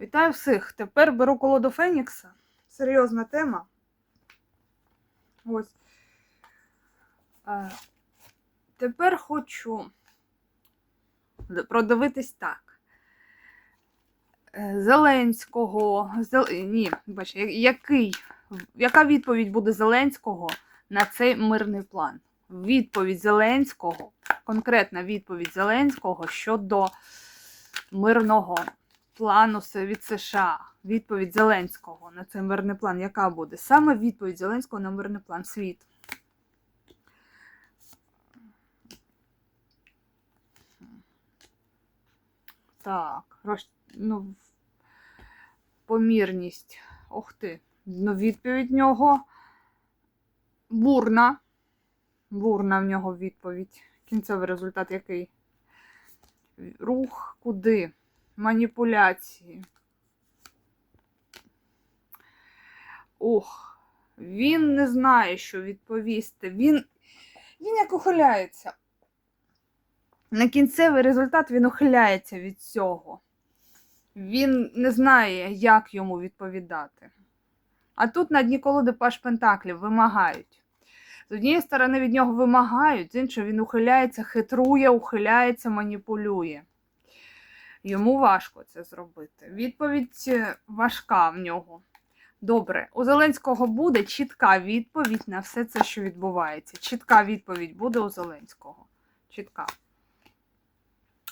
Вітаю всіх! Тепер беру колоду Фенікса. Серйозна тема. Ось. Е, тепер хочу продивитись так. Е, Зеленського. Зел... Ні, бач, який, яка відповідь буде Зеленського на цей мирний план? Відповідь Зеленського, конкретна відповідь Зеленського щодо мирного плану с- від США. Відповідь Зеленського на цей мирний план, яка буде? Саме відповідь Зеленського на мирний план світ. Так, роз... ну, помірність. Ох ти. Ну, відповідь нього бурна. Бурна в нього відповідь. Кінцевий результат який? Рух куди? Маніпуляції. Ох, він не знає, що відповісти. Він, він як ухиляється. На кінцевий результат він ухиляється від цього. Він не знає, як йому відповідати. А тут на дні колоди Паш Пентаклів вимагають. З однієї сторони від нього вимагають, з іншої він ухиляється, хитрує, ухиляється, маніпулює. Йому важко це зробити. Відповідь е, важка в нього. Добре, у Зеленського буде чітка відповідь на все це, що відбувається. Чітка відповідь буде у Зеленського. Чітка.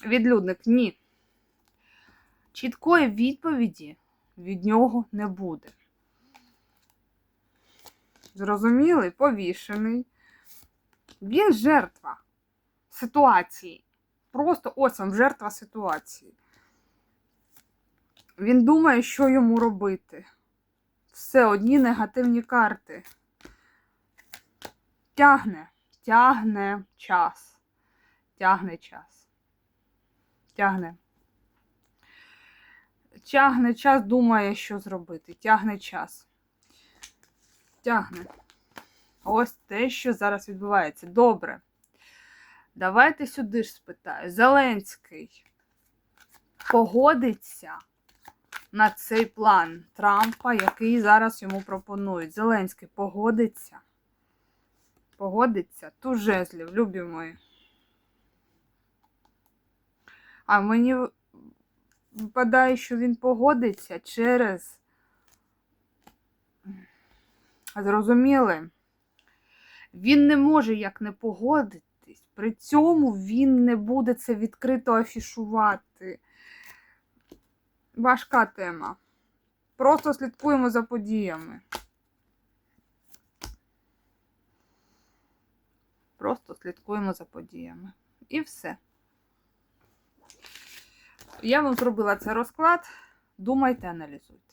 Відлюдник ні. Чіткої відповіді від нього не буде. Зрозумілий, повішений. Він жертва ситуації. Просто ось вам жертва ситуації. Він думає, що йому робити. Все одні негативні карти. Тягне, тягне час. Тягне час. Тягне. Тягне час, думає, що зробити. Тягне час. Тягне. Ось те, що зараз відбувається. Добре. Давайте сюди ж спитаю. Зеленський погодиться на цей план Трампа, який зараз йому пропонують. Зеленський погодиться. Погодиться. Ту жезлів, любі мої. А мені випадає, що він погодиться через. Зрозуміли? Він не може як не погодитись. При цьому він не буде це відкрито афішувати. Важка тема. Просто слідкуємо за подіями. Просто слідкуємо за подіями. І все. Я вам зробила цей розклад. Думайте, аналізуйте.